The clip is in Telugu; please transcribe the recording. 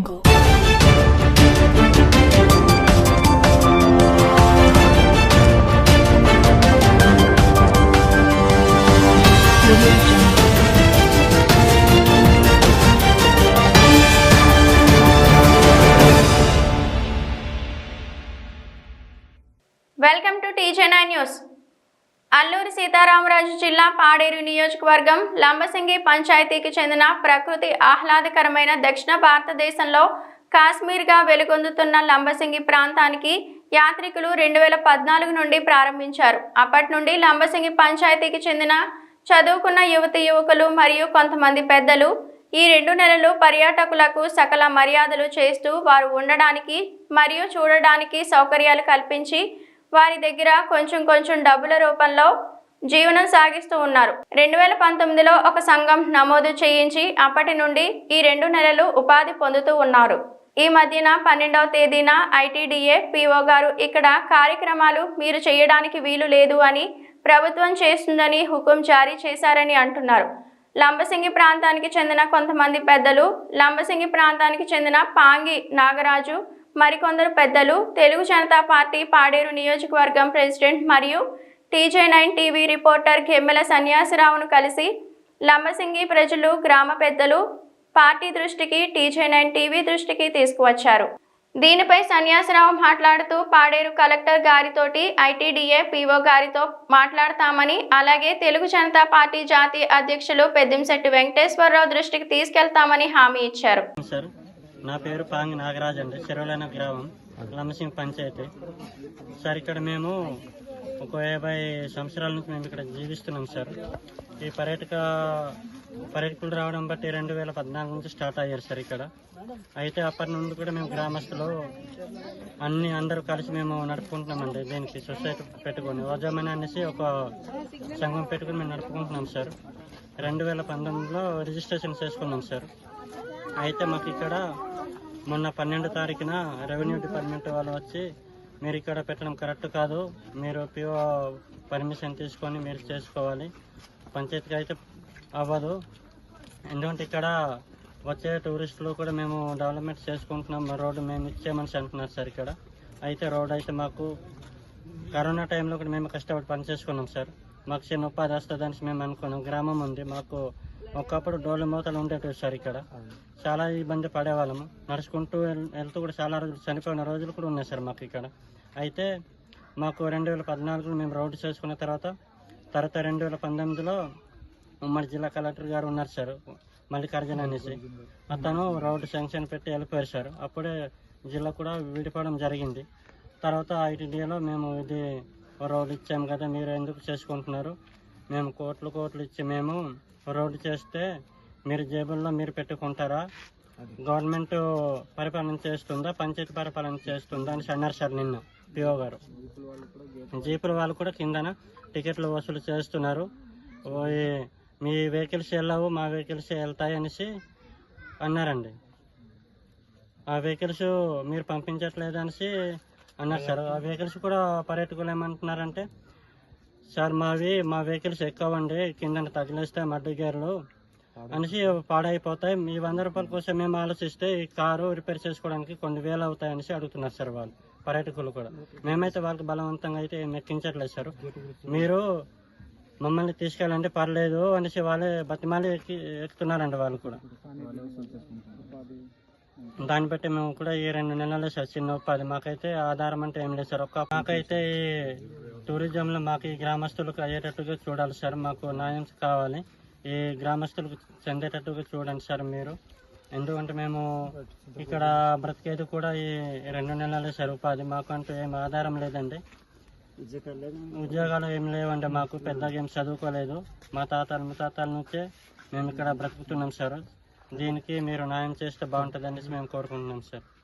Jungle. Welcome to TJNI News. Alluri Sitaramaraju జిల్లా పాడేరు నియోజకవర్గం లంబసింగి పంచాయతీకి చెందిన ప్రకృతి ఆహ్లాదకరమైన దక్షిణ భారతదేశంలో కాశ్మీర్గా వెలుగొందుతున్న లంబసింగి ప్రాంతానికి యాత్రికులు రెండు వేల పద్నాలుగు నుండి ప్రారంభించారు. అప్పటి నుండి లంబసింగి పంచాయతీకి చెందిన చదువుకున్న యువతి యువకులు మరియు కొంతమంది పెద్దలు ఈ రెండు నెలలు పర్యాటకులకు సకల మర్యాదలు చేస్తూ వారు ఉండడానికి మరియు చూడడానికి సౌకర్యాలు కల్పించి వారి దగ్గర కొంచెం కొంచెం డబ్బుల రూపంలో జీవనం సాగిస్తూ ఉన్నారు. రెండు వేల పంతొమ్మిదిలో ఒక సంఘం నమోదు చేయించి అప్పటి నుండి ఈ రెండు నెలలు ఉపాధి పొందుతూ ఉన్నారు. ఈ మధ్యన పన్నెండవ తేదీన ఐటీడీఏ పిఓ గారు ఇక్కడ కార్యక్రమాలు మీరు చేయడానికి వీలు లేదు అని ప్రభుత్వం చేస్తుందని హుకుం జారీ చేశారని అంటున్నారు. లంబసింగి ప్రాంతానికి చెందిన కొంతమంది పెద్దలు లంబసింగి ప్రాంతానికి చెందిన పాంగి నాగరాజు మరికొందరు పెద్దలు తెలుగు జనతా పార్టీ పాడేరు నియోజకవర్గం ప్రెసిడెంట్ మరియు TJ nine TV reporter Kemmela సన్యాసరావును కలిసి లంబసింగి ప్రజలు గ్రామ పెద్దలు పార్టీ దృష్టికి టీజే నైన్ టీవీ దృష్టికి తీసుకువచ్చారు. దీనిపై సన్యాసరావు మాట్లాడుతూ పాడేరు కలెక్టర్ గారితోటి ఐటీడీఏ పీఓ గారితో మాట్లాడతామని అలాగే తెలుగు జనతా పార్టీ జాతీయ అధ్యక్షులు పెద్దింశెట్టి వెంకటేశ్వరరావు దృష్టికి తీసుకెళ్తామని హామీ ఇచ్చారు. నా పేరు పాంగ్ నాగరాజ్ అండి. చెరువులైన గ్రామం లంబసింగ్ పంచాయతీ. సార్ ఇక్కడ మేము ఒక యాభై సంవత్సరాల నుంచి మేము ఇక్కడ జీవిస్తున్నాం సార్. ఈ పర్యాటక పర్యాటకులు రావడం బట్టి రెండు వేల పద్నాలుగు నుంచి స్టార్ట్ అయ్యారు సార్ ఇక్కడ. అయితే అప్పటి నుండి కూడా మేము గ్రామస్తులు అన్ని అందరూ కలిసి మేము నడుపుకుంటున్నామండి దీనికి సొసైటీ పెట్టుకొని. ఓజామని అనేసి ఒక సంఘం పెట్టుకుని మేము నడుపుకుంటున్నాం సార్. రెండు వేల పంతొమ్మిదిలో రిజిస్ట్రేషన్ చేసుకున్నాం సార్. అయితే మాకు ఇక్కడ మొన్న పన్నెండు తారీఖున రెవెన్యూ డిపార్ట్మెంట్ వాళ్ళు వచ్చి మీరు ఇక్కడ పెట్టడం కరెక్ట్ కాదు. మీరు పిఓ పర్మిషన్ తీసుకొని మీరు చేసుకోవాలి. పంచాయతీకి అయితే అవ్వదు. ఎందుకంటే ఇక్కడ వచ్చే టూరిస్టులు కూడా మేము డెవలప్మెంట్ చేసుకుంటున్నాం. మా రోడ్డు మేము ఇచ్చేమని అంటున్నారు సార్ ఇక్కడ. అయితే రోడ్ అయితే మాకు కరోనా టైంలో కూడా మేము కష్టపడి పని చేసుకున్నాం సార్. మాకు చిన్న ఉపాధి వస్తుందని మేము అనుకున్నాం. గ్రామం ఉంది. మాకు ఒకప్పుడు డోళ్ళ మూతలు ఉండేటివి సార్ ఇక్కడ. చాలా ఇబ్బంది పడేవాళ్ళము. నడుచుకుంటూ వెళ్తూ కూడా చాలా రోజులు చనిపోయిన రోజులు కూడా ఉన్నాయి సార్ మాకు ఇక్కడ. అయితే మాకు రెండు వేల పద్నాలుగులో మేము రోడ్డు చేసుకున్న తర్వాత తర్వాత రెండు వేల పంతొమ్మిదిలో ఉమ్మడి జిల్లా కలెక్టర్ గారు ఉన్నారు సార్ మల్లికార్జున అనేసి. అతను రోడ్డు శాంక్షన్ పెట్టి వెళ్ళిపోయారు సార్. అప్పుడే జిల్లా కూడా విడిపోవడం జరిగింది. తర్వాత ఐటీడీఏలో మేము ఇది రోడ్డు ఇచ్చాము కదా మీరు ఎందుకు చేసుకుంటున్నారు? మేము కోట్లు కోట్లు ఇచ్చి మేము రోడ్డు చేస్తే మీరు జేబుల్లో మీరు పెట్టుకుంటారా? గవర్నమెంట్ పరిపాలన చేస్తుందా? పంచాయతీ పరిపాలన చేస్తుందా అని అన్నారు సార్ నిన్న పిఓ గారు. జీపుల వాళ్ళు కూడా కిందన టికెట్లు వసూలు చేస్తున్నారు. మీ వెహికల్స్ వెళ్ళవు మా వెహికల్స్ వెళ్తాయి అనేసి అన్నారండి. ఆ వెహికల్స్ మీరు పంపించట్లేదు అనేసి అన్నారు సార్. ఆ వెహికల్స్ కూడా పర్యాటకులు ఏమంటున్నారంటే సార్ మావి మా వెహికల్స్ ఎక్కువండి కింద తగిలేస్తే మడ్డు గేర్లు. అనేసి పాడైపోతాయి. మీ వంద రూపాయల కోసం మేము ఆలోచిస్తే ఈ కారు రిపేర్ చేసుకోవడానికి కొన్ని వేలు అవుతాయి అనేసి అడుగుతున్నారు సార్ వాళ్ళు పర్యాటకులు కూడా. మేమైతే వాళ్ళకి బలవంతంగా అయితే మెక్కించట్లేదు సార్. మీరు మమ్మల్ని తీసుకెళ్ళండి పర్లేదు అనేసి వాళ్ళే బతిమాలి ఎక్కి ఎక్కుతున్నారండి వాళ్ళు కూడా. దాన్ని బట్టి మేము కూడా ఈ రెండు నెలలు సార్ చిన్న ఉపాధి. మాకైతే ఆధారం అంటే ఏం లేదు సార్. ఒక్క మాకైతే టూరిజంలో మాకు ఈ గ్రామస్తులకు అయ్యేటట్టుగా చూడాలి సార్. మాకు న్యాయం కావాలి. ఈ గ్రామస్తులకు చెందేటట్టుగా చూడండి సార్ మీరు. ఎందుకంటే మేము ఇక్కడ బ్రతికేది కూడా ఈ రెండు నెలలే సార్ ఉపాధి. మాకు అంటూ ఏం ఆధారం లేదండి. ఉద్యోగాలు ఏం లేవండి మాకు. పెద్దగా ఏం చదువుకోలేదు. మా తాతలు ముతాతల నుంచే మేము ఇక్కడ బ్రతుకుతున్నాం సార్. దీనికి మీరు న్యాయం చేస్తే బాగుంటుంది అనేసి మేము కోరుకుంటున్నాం సార్.